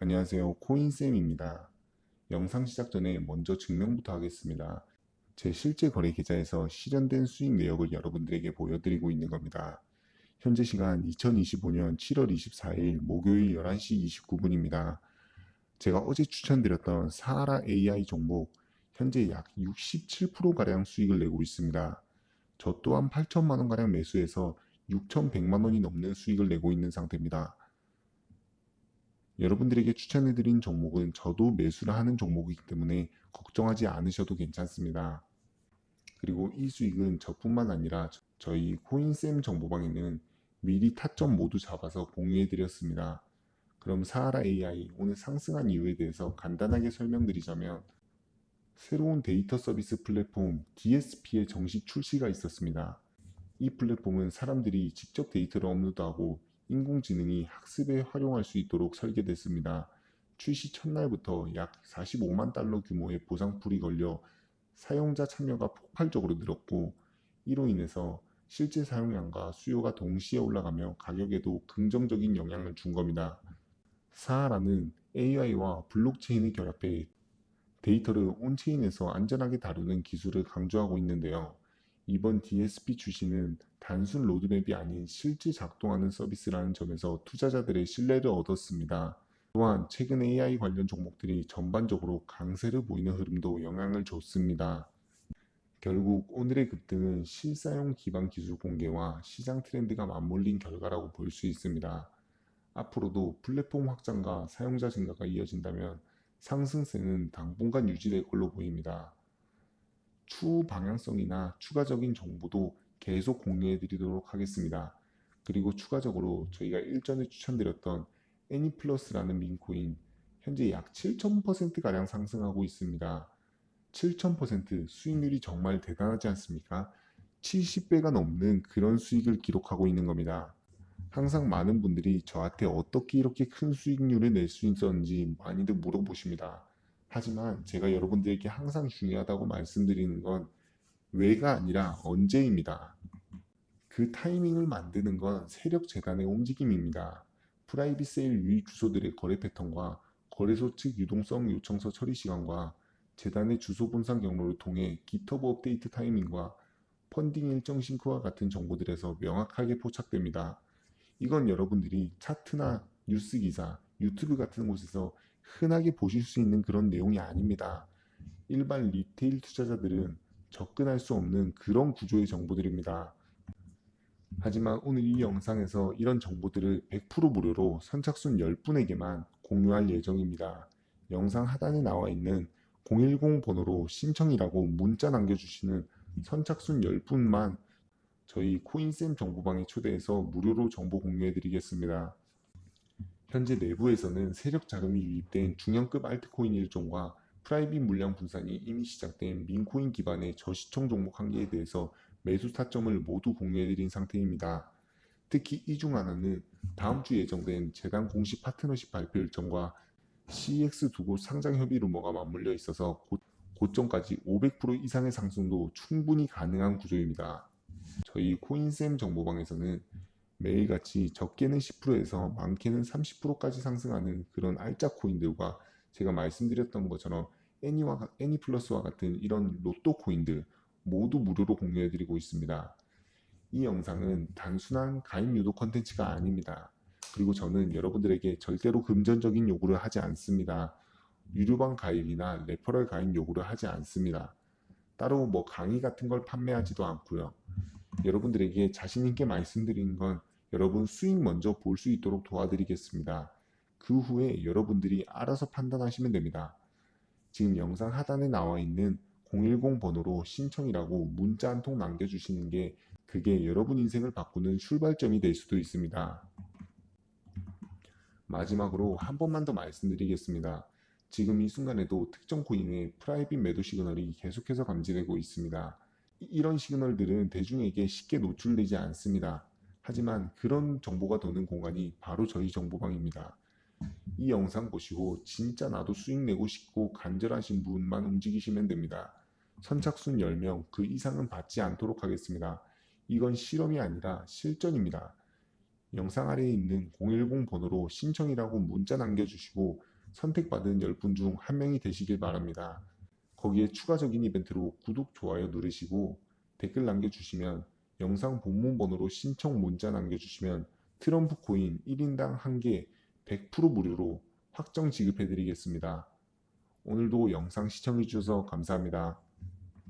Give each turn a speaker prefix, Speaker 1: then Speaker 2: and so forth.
Speaker 1: 안녕하세요. 코인쌤입니다. 영상 시작 전에 먼저 증명부터 하겠습니다. 제 실제 거래 계좌에서 실현된 수익 내역을 여러분들에게 보여드리고 있는 겁니다. 현재 시간 2025년 7월 24일 목요일 11시 29분입니다. 제가 어제 추천드렸던 사하라 AI 종목 현재 약 67%가량 수익을 내고 있습니다. 저 또한 8천만 원가량 매수해서 6,100만 원이 넘는 수익을 내고 있는 상태입니다. 여러분들에게 추천해드린 종목은 저도 매수를 하는 종목이기 때문에 걱정하지 않으셔도 괜찮습니다. 그리고 이 수익은 저뿐만 아니라 저희 코인쌤 정보방에는 미리 타점 모두 잡아서 공유해드렸습니다. 그럼 사하라 AI 오늘 상승한 이유에 대해서 간단하게 설명드리자면 새로운 데이터 서비스 플랫폼 DSP의 정식 출시가 있었습니다. 이 플랫폼은 사람들이 직접 데이터를 업로드하고 인공지능이 학습에 활용할 수 있도록 설계됐습니다. 출시 첫날부터 약 45만 달러 규모의 보상풀이 걸려 사용자 참여가 폭발적으로 늘었고 이로 인해서 실제 사용량과 수요가 동시에 올라가며 가격에도 긍정적인 영향을 준 겁니다. 사하라는 AI와 블록체인을 결합해 데이터를 온체인에서 안전하게 다루는 기술을 강조하고 있는데요. 이번 DSP 출시는 단순 로드맵이 아닌 실제 작동하는 서비스라는 점에서 투자자들의 신뢰를 얻었습니다. 또한 최근 AI 관련 종목들이 전반적으로 강세를 보이는 흐름도 영향을 줬습니다. 결국 오늘의 급등은 실사용 기반 기술 공개와 시장 트렌드가 맞물린 결과라고 볼 수 있습니다. 앞으로도 플랫폼 확장과 사용자 증가가 이어진다면 상승세는 당분간 유지될 걸로 보입니다. 추후 방향성이나 추가적인 정보도 계속 공유해 드리도록 하겠습니다. 그리고 추가적으로 저희가 일전에 추천드렸던 애니플러스라는 민코인 현재 약 7,000%가량 상승하고 있습니다. 7,000% 수익률이 정말 대단하지 않습니까? 70배가 넘는 그런 수익을 기록하고 있는 겁니다. 항상 많은 분들이 저한테 어떻게 이렇게 큰 수익률을 낼 수 있었는지 많이들 물어보십니다. 하지만 제가 여러분들에게 항상 중요하다고 말씀드리는 건 왜가 아니라 언제입니다. 그 타이밍을 만드는 건 세력 재단의 움직임입니다. 프라이빗 세일 유의 주소들의 거래 패턴과 거래소 측 유동성 요청서 처리 시간과 재단의 주소 분산 경로를 통해 기터브 업데이트 타이밍과 펀딩 일정 싱크와 같은 정보들에서 명확하게 포착됩니다. 이건 여러분들이 차트나 뉴스 기사, 유튜브 같은 곳에서 흔하게 보실 수 있는 그런 내용이 아닙니다. 일반 리테일 투자자들은 접근할 수 없는 그런 구조의 정보들입니다. 하지만 오늘 이 영상에서 이런 정보들을 100% 무료로 선착순 10분에게만 공유할 예정입니다. 영상 하단에 나와 있는 010 번호로 신청이라고 문자 남겨주시는 선착순 10분만 저희 코인쌤 정보방에 초대해서 무료로 정보 공유해 드리겠습니다. 현재 내부에서는 세력 자금이 유입된 중형급 알트코인 일종과 프라이빗 물량 분산이 이미 시작된 민코인 기반의 저시총 종목 한 개에 대해서 매수 타점을 모두 공유해드린 상태입니다. 특히 이 중 하나는 다음 주 예정된 재단 공식 파트너십 발표 일정과 CEX 두 곳 상장 협의 루머가 맞물려 있어서 고, 고점까지 500% 이상의 상승도 충분히 가능한 구조입니다. 저희 코인쌤 정보방에서는 매일같이 적게는 10%에서 많게는 30%까지 상승하는 그런 알짜 코인들과 제가 말씀드렸던 것처럼 애니와 애니 플러스와 같은 이런 로또 코인들 모두 무료로 공유해드리고 있습니다. 이 영상은 단순한 가입 유도 컨텐츠가 아닙니다. 그리고 저는 여러분들에게 절대로 금전적인 요구를 하지 않습니다. 유료방 가입이나 레퍼럴 가입 요구를 하지 않습니다. 따로 뭐 강의 같은 걸 판매하지도 않고요. 여러분들에게 자신 있게 말씀드리는 건 여러분 수익 먼저 볼 수 있도록 도와드리겠습니다. 그 후에 여러분들이 알아서 판단하시면 됩니다. 지금 영상 하단에 나와 있는 010 번호로 신청이라고 문자 한 통 남겨주시는 게 그게 여러분 인생을 바꾸는 출발점이 될 수도 있습니다. 마지막으로 한 번만 더 말씀드리겠습니다. 지금 이 순간에도 특정 코인의 프라이빗 매도 시그널이 계속해서 감지되고 있습니다. 이런 시그널들은 대중에게 쉽게 노출되지 않습니다. 하지만 그런 정보가 도는 공간이 바로 저희 정보방입니다. 이 영상 보시고 진짜 나도 수익 내고 싶고 간절하신 분만 움직이시면 됩니다. 선착순 10명 그 이상은 받지 않도록 하겠습니다. 이건 실험이 아니라 실전입니다. 영상 아래에 있는 010 번호로 신청이라고 문자 남겨주시고 선택받은 10분 중 한 명이 되시길 바랍니다. 거기에 추가적인 이벤트로 구독, 좋아요 누르시고 댓글 남겨주시면 영상 본문 번호로 신청 문자 남겨주시면 트럼프 코인 1인당 1개 100% 무료로 확정 지급해 드리겠습니다. 오늘도 영상 시청해 주셔서 감사합니다.